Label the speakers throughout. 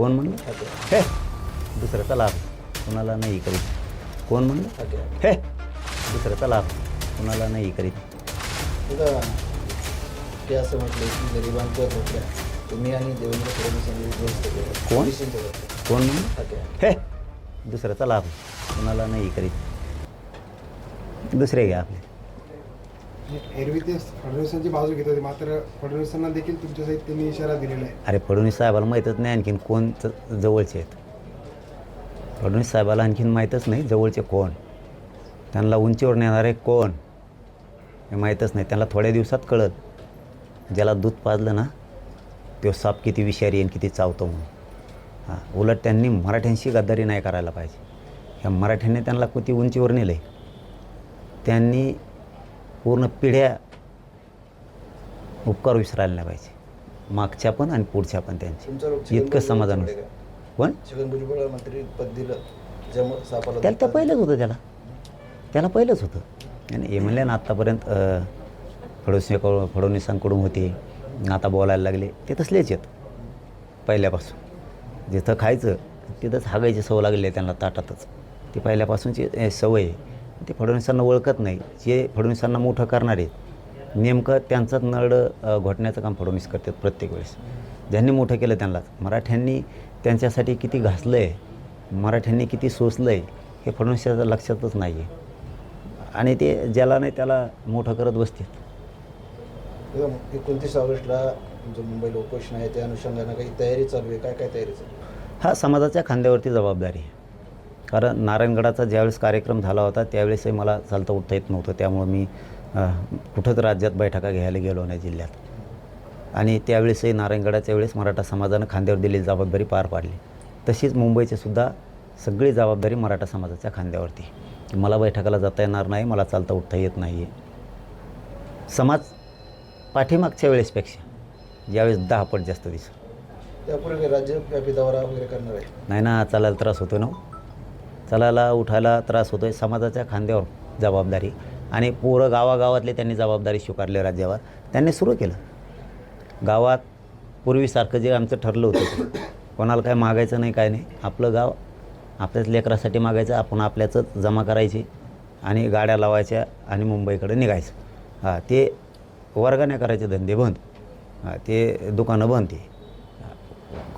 Speaker 1: कोण म्हणलं? हे दुसऱ्याचा लाभ कुणाला नाही करीत. कोण म्हणलं? हे दुसऱ्याचा लाभ कुणाला नाही करीत.
Speaker 2: ते असं म्हटलं की गरिबांच्या झोपड्या तुम्ही आणि देवेंद्र फडणवीस यांनी उद्ध्वस्त केलं
Speaker 1: कोण?
Speaker 2: पोलिसांच्या झोपड्या.
Speaker 1: कोण म्हणलं? हे दुसऱ्याचा लाभ कुणाला नाही करीत. दुसरे घ्या आपले.
Speaker 3: एरवी ते फडणवीसांची बाजू घेत होते. मात्र फडणवीसांना देखील तुमच्या सहित त्यांनी इशारा दिलेला आहे.
Speaker 1: अरे फडणवीस साहेबाला माहीतच नाही आणखीन कोण जवळचे आहेत. फडणवीस साहेबाला आणखीन माहीतच नाही जवळचे कोण. त्यांना उंचीवर नेणारे कोण हे माहीतच नाही. त्यांना थोड्या दिवसात कळत ज्याला दूध पाजलं ना तो साप किती विषारी आणि किती चावतो म्हणून. हां उलट त्यांनी मराठ्यांशी गद्दारी नाही करायला पाहिजे. ह्या मराठ्यांनी त्यांना किती उंचीवर नेलं आहे त्यांनी पूर्ण पिढ्या उपकार विसरायला नाही पाहिजे. मागच्या पण आणि पुढच्या पण त्यांचे. इतकं समाधान
Speaker 2: सापाला
Speaker 1: त्याला तर पहिलंच होतं त्याला. त्याला पहिलंच होतं. आणि हे म्हणले ना आत्तापर्यंत अं, फडणवीस फडणवीसांकडून होते. आता बोलायला लागले. ते तसलेच आहेत. पहिल्यापासून. जिथं खायचं तिथंच हागायची सवय लागलेली आहे त्यांना ताटातच. ती पहिल्यापासूनची सवय आहे. ते फडणवीसांना ओळखत नाही. जे फडणवीसांना मोठं करणारे नेमकं त्यांचंच अं, घोटण्याचं काम फडणवीस करतात प्रत्येक वेळेस. ज्यांनी मोठं केलं त्यांनाच. मराठ्यांनी त्यांच्यासाठी किती घासलं आहे मराठ्यांनी किती सोसलं आहे हे फडणवीसाच्या लक्षातच नाही आहे आणि ते ज्याला नाही त्याला मोठं करत बसतात
Speaker 2: एकोणतीस ऑगस्टला जो मुंबईला उपोषण आहे त्या अनुषंगानं काही तयारी चालू आहे? काय काय तयारी चालू आहे?
Speaker 1: हा समाजाच्या खांद्यावरती जबाबदारी आहे. कारण नारायणगडाचा ज्यावेळेस कार्यक्रम झाला होता त्यावेळेसही मला चालता उठता येत नव्हतं. त्यामुळं मी कुठंच राज्यात बैठका घ्यायला गेलो नाही जिल्ह्यात. आणि त्यावेळेसही नारायणगडाच्या वेळेस मराठा समाजानं खांद्यावर दिलेली जबाबदारी पार पाडली. तशीच मुंबईची सुद्धा सगळी जबाबदारी मराठा समाजाच्या खांद्यावरती. आहे. मला बैठकाला जाता येणार नाही मला चालता उठता येत नाही आहे समाज पाठीमागच्या वेळेसपेक्षा यावेळेस दहा पट जास्त दिसत.
Speaker 2: त्यापूर्वी राज्यव्यापी दौरा वगैरे करणार आहे.
Speaker 1: नाही ना चालायला त्रास होतो ना हो. चलायला उठायला त्रास होतो आहे समाजाच्या खांद्यावर जबाबदारी. आणि पोरं गावागावातले त्यांनी जबाबदारी स्वीकारली राज्यावर. त्यांनी सुरू केलं. गावात पूर्वीसारखं जे आमचं ठरलं होतं कोणाला काय मागायचं नाही काय नाही. आपलं गाव आपल्याच लेकरासाठी मागायचं आपण आपल्याचंच जमा करायची आणि गाड्या लावायच्या आणि मुंबईकडे निघायचं. हां ते वर्गाने करायचे धंदे बंद. हां ते दुकानं बंद ते.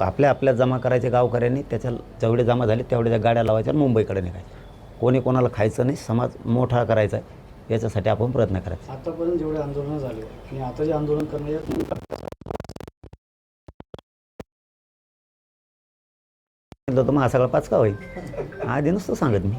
Speaker 1: आपल्या आपल्या जमा करायचे गावकऱ्यांनी त्याच्या जेवढे जमा झाले तेवढ्या गाड्या लावायच्या मुंबईकडे निघायचं. कोणी कोणाला खायचं नाही समाज मोठा करायचा आहे याच्यासाठी आपण प्रयत्न करायचा.
Speaker 4: आतापर्यंत जेवढे आंदोलनं झाले आणि आता जे आंदोलन
Speaker 1: म्हटलं तर मग हा सगळा पाचका होईल. आधी नसतं सांगत मी.